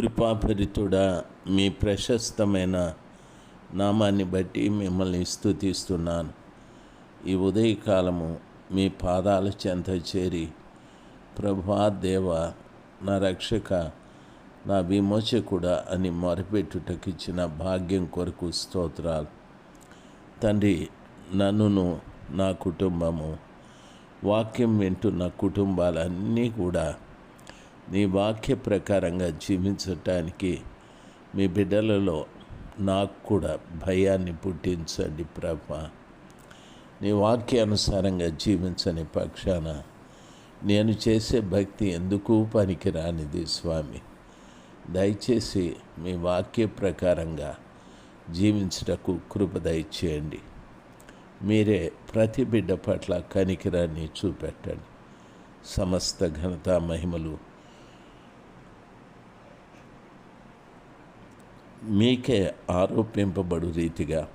కృపాభరితుడా మీ ప్రశస్తమైన నామాన్ని బట్టి మిమ్మల్ని స్థుతిస్తున్నాను ఈ ఉదయకాలము మీ పాదాల చెంత చేరి ప్రభా దేవ నా రక్షక నా విమోచకుడా అని మొరపెట్టుటకిచ్చిన భాగ్యం కొరకు స్తోత్రాలు. తండ్రి నన్నును నా కుటుంబము వాక్యం వింటున్న కుటుంబాలన్నీ కూడా నీ వాక్య ప్రకారంగా జీవించటానికి మీ బిడ్డలలో నాకు కూడా భయాన్ని పుట్టించండి ప్రభ. నీ వాక్యానుసారంగా జీవించని పక్షాన నేను చేసే భక్తి ఎందుకు పనికిరానిది స్వామి? దయచేసి మీ వాక్య ప్రకారంగా జీవించుటకు కృప దయచేయండి. మీరే ప్రతి బిడ్డ పట్ల కనికిరాన్ని చూపెట్టండి. సమస్త ఘనత మహిమలు మీకే ఆరోపింపబడు రీతిగా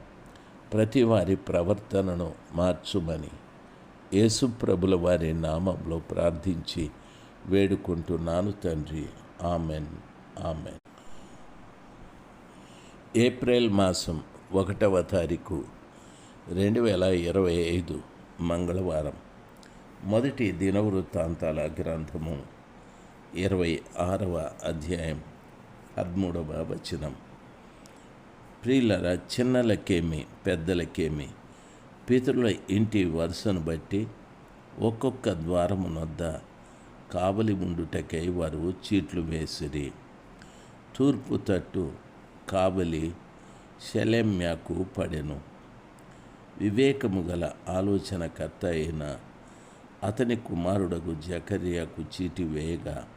ప్రతి వారి ప్రవర్తనను మార్చుమని యేసుప్రభుల వారి నామంలో ప్రార్థించి వేడుకుంటున్నాను తండ్రి. ఆమెన్. ఆమెన్. ఏప్రిల్ మాసం ఒకటవ తారీఖు రెండు వేల ఇరవై ఐదు మంగళవారం. మొదటి దినవృత్తాంతాల గ్రంథము ఇరవై ఆరవ అధ్యాయం పదమూడవ వచనం. ప్రియులరా చిన్నలకేమి పెద్దలకేమి పితరుల ఇంటి వరుసను బట్టి ఒక్కొక్క ద్వారమునొద్ద కావలి ఉండుటకై వారు చీట్లు వేసిరి. తూర్పు తట్టు కావలి శలెమ్యాకు పడెను. వివేకము గల ఆలోచనకర్త అయిన అతని కుమారుడకు జకర్యాకు చీటి వేయగా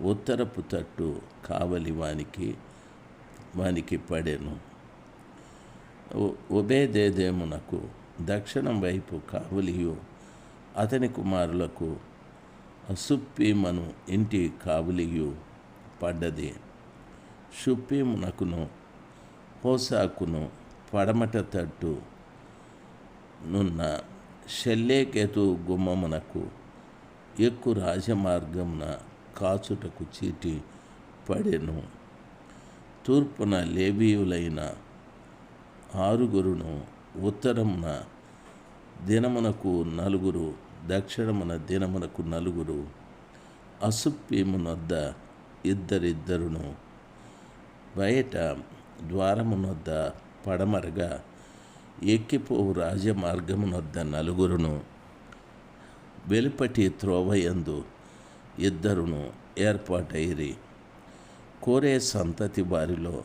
ఉత్తరపు తట్టు కావలి వానికి వానికి పడెను. ఉబేదేదేమునకు దక్షిణం వైపు కావులియు అతని కుమారులకు అసుప్పీమను ఇంటి కావులియు పడ్డది. షుప్పీమునకును హోసాకును పడమట తట్టు నున్న షెల్లేకెతు గుమ్మమునకు ఎక్కు రాజమార్గమున కాచుటకు చీటి పడెను. తూర్పున లేవీయులైన ఆరుగురును ఉత్తరమున దినమునకు నలుగురు దక్షిణమున దినమునకు నలుగురు అసుప్పీమునొద్ద ఇద్దరిద్దరును బయట ద్వారమునొద్ద పడమరగా ఎక్కిపోవు రాజమార్గమునొద్ద నలుగురును వెలుపటి త్రోవయందు ఇద్దరును ఏర్పాటైరి. కోరే సంతతి వారిలో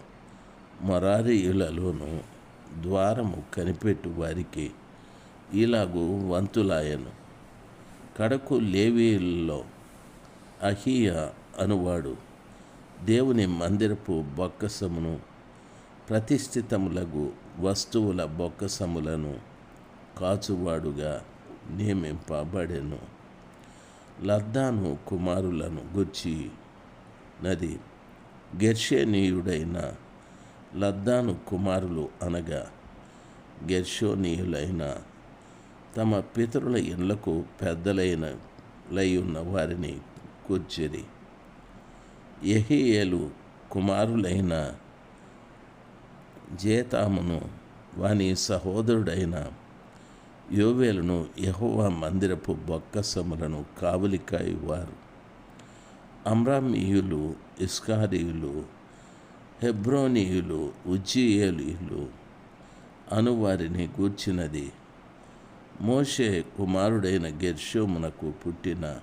మొరారియులలోను ద్వారము కనిపెట్టు వారికి ఇలాగూ వంతులాయను. కడకు లేవీల్లో అహియ అనువాడు దేవుని మందిరపు బొక్కసమును ప్రతిష్ఠితములకు వస్తువుల బొక్కసములను కాచువాడుగా నియమింపబడెను. లద్దాను కుమారులను గుర్చి నది గెర్షేనీయుడైన లద్దాను కుమారులు అనగా గెర్షోనీయులైన తమ పితరుల ఇండ్లకు పెద్దలైన లై ఉన్న వారిని కూర్చిరి. ఎహియేలు కుమారులైన జేతామును వాని సహోదరుడైన యోవేలును యహోవా మందిరపు బొక్కసములను కావలికాయి వారు అమ్రామీయులు ఇస్కారీయులు హెబ్రోనీయులు ఉజ్జీయేలీయులు అనువారిని గూర్చినది. మోషే కుమారుడైన గెర్షోమునకు పుట్టిన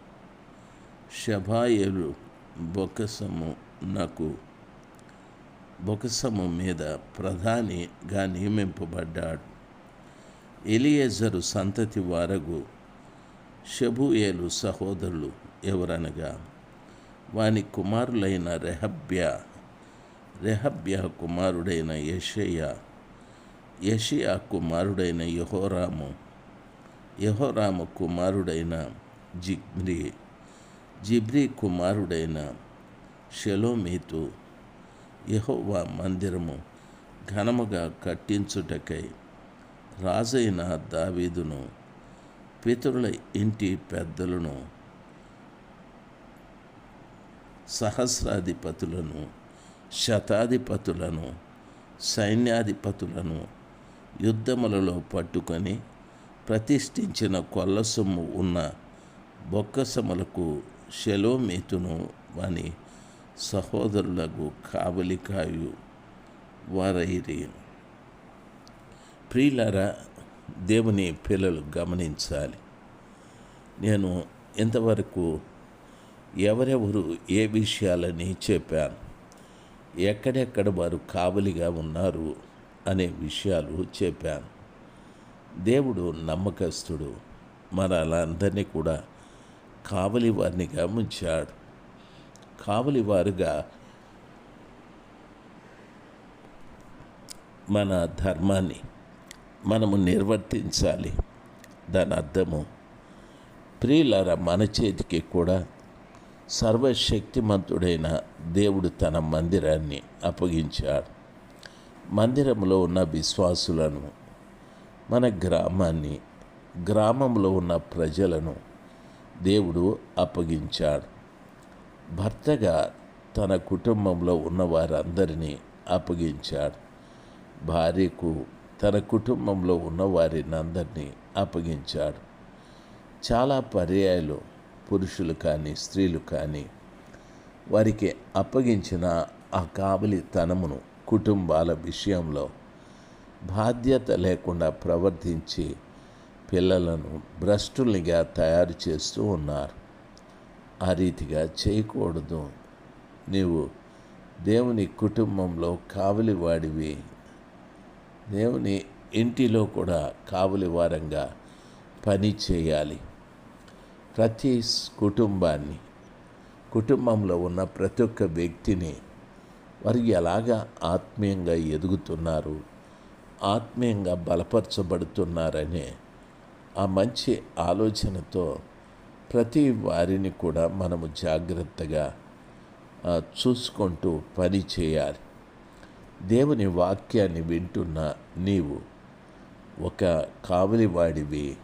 షభాయేలు బొకసము నాకు బొకసము మీద ప్రధానిగా నియమింపబడ్డాడు. ఎలియేజరు సంతతి వారగు షబుయేలు సహోదరులు ఎవరనగా వాని కుమారులైన రెహబ్యా రెహబ్య కుమారుడైన యషయ యషియా కుమారుడైన యహోరాము యహోరాము కుమారుడైన జిబ్రి జిబ్రి కుమారుడైన షెలోమీతు యహోవా మందిరము ఘనముగా కట్టించుటకై రాజైన దావీదును పితరుల ఇంటి పెద్దలను సహస్రాధిపతులను శతాధిపతులను సైన్యాధిపతులను యుద్ధములలో పట్టుకొని ప్రతిష్ఠించిన కొల్లసొమ్ము ఉన్న బొక్కసములకు షెలోమీతును వాని సహోదరులకు కావలికాయు వారైరి. ప్రియులరా దేవుని పిల్లలు గమనించాలి. నేను ఇంతవరకు ఎవరెవరు ఏ విషయాలని చెప్పాను? ఎక్కడెక్కడ వారు కావలిగా ఉన్నారు అనే విషయాలు చెప్పాను. దేవుడు నమ్మకస్తుడు. మనందరినీ కూడా కావలి వారినిగా కావలివారుగా కావలి వారుగా మన ధర్మాన్ని మనము నిర్వర్తించాలి. దాని అర్థము ప్రియులారా మన చేతికి కూడా సర్వశక్తిమంతుడైన దేవుడు తన మందిరాన్ని అప్పగించాడు. మందిరంలో ఉన్న విశ్వాసులను మన గ్రామాన్ని గ్రామంలో ఉన్న ప్రజలను దేవుడు అప్పగించాడు. భర్తగా తన కుటుంబంలో ఉన్న వారందరినీ అప్పగించాడు. భార్యకు తన కుటుంబంలో ఉన్న వారిని అందరినీ అప్పగించాడు. చాలా పర్యాయాలు పురుషులు కానీ స్త్రీలు కానీ వారికి అప్పగించిన ఆ కావలితనమును కుటుంబాల విషయంలో బాధ్యత లేకుండా ప్రవర్తించి పిల్లలను భ్రష్టుల్నిగా తయారు చేస్తూ ఉన్నారు. ఆ రీతిగా చేయకూడదు. నీవు దేవుని కుటుంబంలో కావలి వాడివి దేవుని ఇంటిలో కూడా కావలి వారంగా పని చేయాలి. ప్రతి కుటుంబాన్ని కుటుంబంలో ఉన్న ప్రతి ఒక్క వ్యక్తిని వారు ఎలాగా ఆత్మీయంగా ఎదుగుతున్నారు ఆత్మీయంగా బలపరచబడుతున్నారనే ఆ మంచి ఆలోచనతో ప్రతి వారిని కూడా మనము జాగ్రత్తగా చూసుకుంటూ పని చేయాలి. దేవుని వాక్యాన్ని వింటున్న నీవు ఒక కావలివాడివి.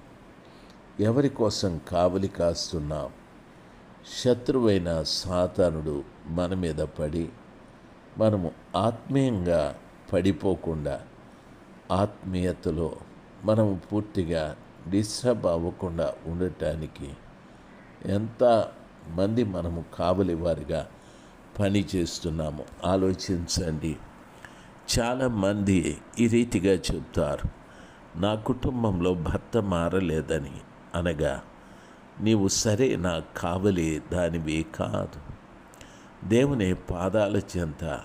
ఎవరి కోసం కావలి కాస్తున్నాం? శత్రువైన సాతానుడు మన మీద పడి మనము ఆత్మీయంగా పడిపోకుండా ఆత్మీయతలో మనము పూర్తిగా డిస్టర్బ్ అవ్వకుండా ఉండటానికి ఎంత మంది మనము కావలి వారిగా పని చేస్తున్నాము ఆలోచించండి. చాలామంది ఈ రీతిగా చెప్తారు నా కుటుంబంలో భర్త మారలేదని అనగా నీవు సరే నా కావలి దానివి కాదు. దేవుని పాదాల చెంత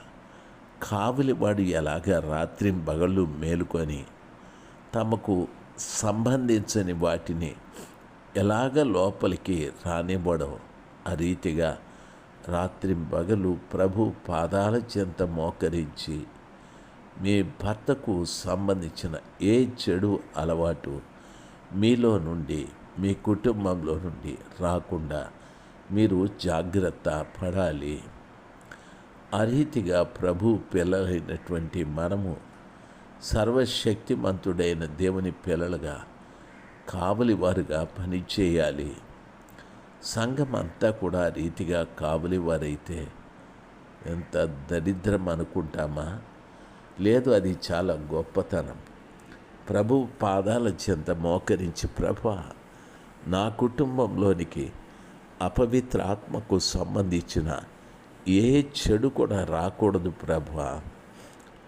కావలివాడు ఎలాగ రాత్రి బగళ్ళు మేలుకొని తమకు సంబంధించని వాటిని ఎలాగ లోపలికి రానివ్వడం ఆ రీతిగా రాత్రి బగలు ప్రభు పాదాల చెంత మోకరించి మీ భర్తకు సంబంధించిన ఏ చెడు అలవాటు మీలో నుండి మీ కుటుంబంలో నుండి రాకుండా మీరు జాగ్రత్త పడాలి. ఆ రీతిగా ప్రభు పిల్లలైనటువంటి మనము సర్వశక్తిమంతుడైన దేవుని పిల్లలుగా కావలివారుగా పనిచేయాలి. సంఘం అంతా కూడా రీతిగా కావలివారైతే ఎంత దరిద్రం అనుకుంటామా? లేదు అది చాలా గొప్పతనం. ప్రభు పాదాల చెంత మోకరించి ప్రభ నా కుటుంబంలోనికి అపవిత్ర ఆత్మకు సంబంధించిన ఏ చెడు కూడా రాకూడదు ప్రభ.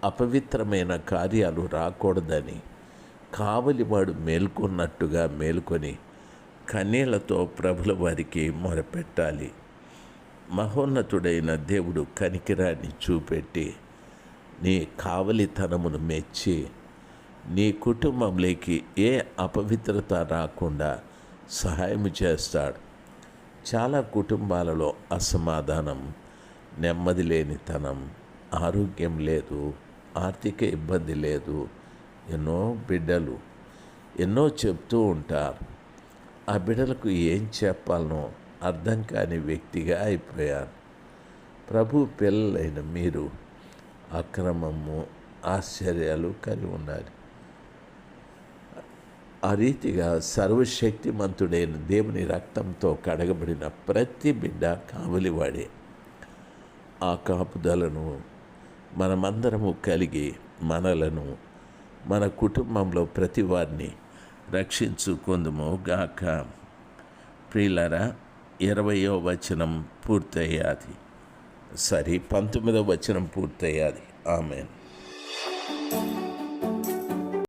అపవిత్రమైన కార్యాలు రాకూడదని కావలివాడు మేల్కొన్నట్టుగా మేల్కొని కన్నీళ్ళతో ప్రభుల వారికి మొరపెట్టాలి. మహోన్నతుడైన దేవుడు కనికిరాన్ని చూపెట్టి నీ కావలితనమును మెచ్చి నీ కుటుంబంలోకి ఏ అపవిత్రత రాకుండా సహాయం చేస్తాడు. చాలా కుటుంబాలలో అసమాధానం నెమ్మది లేనితనం ఆరోగ్యం లేదు ఆర్థిక ఇబ్బంది లేదు ఎన్నో బిడ్డలు ఎన్నో చెప్తూ ఉంటారు. ఆ బిడ్డలకు ఏం చెప్పాలనో అర్థం కాని వ్యక్తిగా అయిపోయారు. ప్రభు పిల్లలైన మీరు అక్రమము ఆశ్చర్యాలు కలిగి ఉండాలి. ఆ రీతిగా సర్వశక్తిమంతుడైన దేవుని రక్తంతో కడగబడిన ప్రతి బిడ్డ కావలివాడే. ఆ కాపుదలను మనమందరము కలిగి మనలను మన కుటుంబంలో ప్రతి వారిని రక్షించుకుందుము గాక. ప్రియులరా ఇరవయో వచనం పూర్తయ్యాది. సరే పంతొమ్మిదో వచనం పూర్తయ్యాది. ఆమెను.